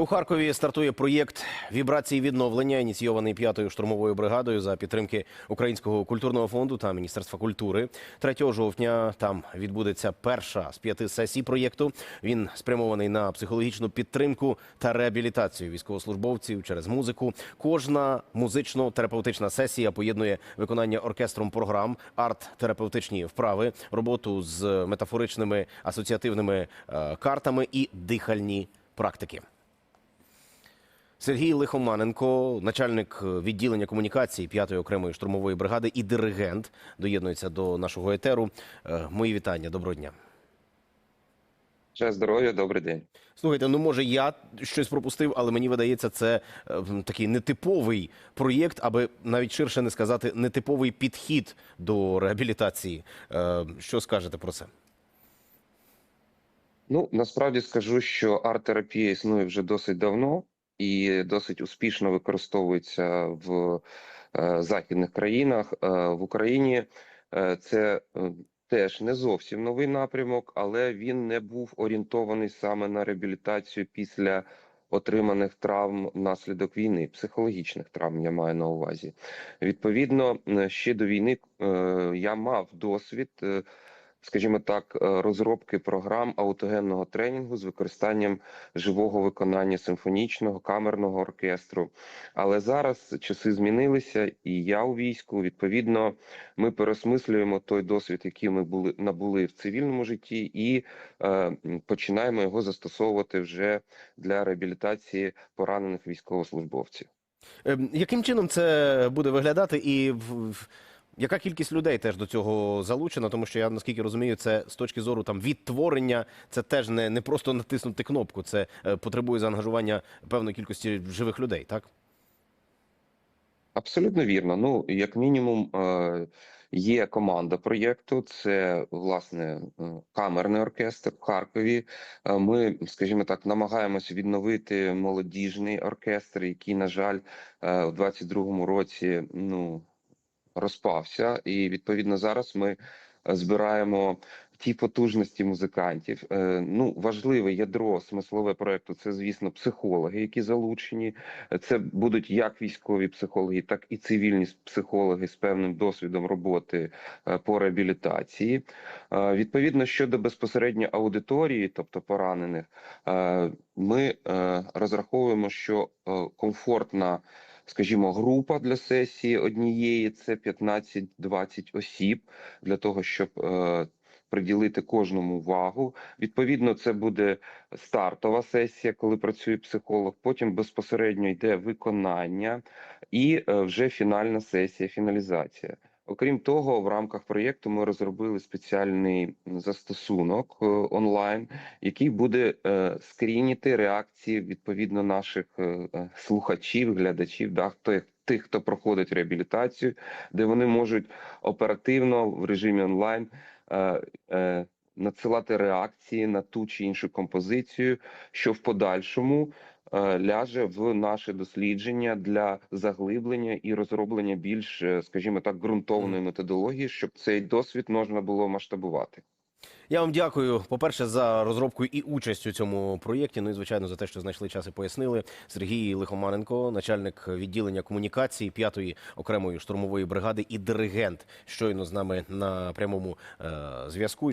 У Харкові стартує проєкт вібрації відновлення, ініційований п'ятою штурмовою бригадою за підтримки Українського культурного фонду та Міністерства культури. 3 жовтня там відбудеться перша з п'яти сесій проєкту. Він спрямований на психологічну підтримку та реабілітацію військовослужбовців через музику. Кожна музично-терапевтична сесія поєднує виконання оркестром програм, арт-терапевтичні вправи, роботу з метафоричними асоціативними е, картами і дихальні практики. Сергій Лихоманенко, начальник відділення комунікації 5-ї окремої штурмової бригади і диригент, доєднується до нашого етеру. Е, Мої вітання. Доброго дня. Ще здоров'я, добрий день. Слухайте, ну може я щось пропустив, але мені видається, це е, такий нетиповий проєкт, аби навіть ширше не сказати нетиповий підхід до реабілітації. Е, Що скажете про це? Ну насправді скажу, що арт-терапія існує вже досить давно і досить успішно використовується в е, західних країнах. Е, в Україні е, це теж не зовсім новий напрямок, але він не був орієнтований саме на реабілітацію після отриманих травм внаслідок війни, психологічних травм я маю на увазі. Відповідно, ще до війни я мав досвід. Скажімо так, е, розробки програм аутогенного тренінгу з використанням живого виконання симфонічного камерного оркестру. Але зараз часи змінилися, і я у війську. Відповідно, ми переосмислюємо той досвід, який ми були набули в цивільному житті, і е, починаємо його застосовувати вже для реабілітації поранених військовослужбовців. Е, Яким чином це буде виглядати, і в- яка кількість людей теж до цього залучена? Тому що я наскільки розумію, це з точки зору там відтворення, це теж не, не просто натиснути кнопку, це е, потребує заангажування певної кількості живих людей, так? Абсолютно вірно. Ну, як мінімум, е, є команда проєкту. Це власне е, камерний оркестр в Харкові. Ми, скажімо так, намагаємося відновити молодіжний оркестр, який, на жаль, в 22-му році ну розпався. І відповідно зараз ми е, збираємо ті потужності музикантів. Е, Ну, важливе ядро смислове проекту це, звісно, психологи, які залучені. Це будуть як військові психологи, так і цивільні психологи з певним досвідом роботи е, по реабілітації. Відповідно щодо безпосередньо аудиторії, тобто поранених, ми розраховуємо, що комфортна. Скажімо, група для сесії однієї це 15-20 осіб для того, щоб е, приділити кожному увагу. Відповідно, це буде стартова сесія, коли працює психолог. Потім безпосередньо йде виконання і е, вже фінальна сесія, фіналізація. Окрім того, в рамках проєкту ми розробили спеціальний застосунок е, онлайн, який буде е, скрініти реакції відповідно наших е, слухачів, глядачів, да, хто тих, хто проходить реабілітацію, де вони можуть оперативно в режимі онлайн надсилати реакції на ту чи іншу композицію, що в подальшому ляже в наше дослідження для заглиблення і розроблення більш, е, скажімо так, ґрунтовної методології, щоб цей досвід можна було масштабувати. Я вам дякую, по-перше, за розробку і участь у цьому проєкті. Ну і звичайно за те, що знайшли час і пояснили. Сергій Лихоманенко, начальник відділення комунікації 5-ї окремої штурмової бригади і диригент, щойно з нами на прямому е, зв'язку.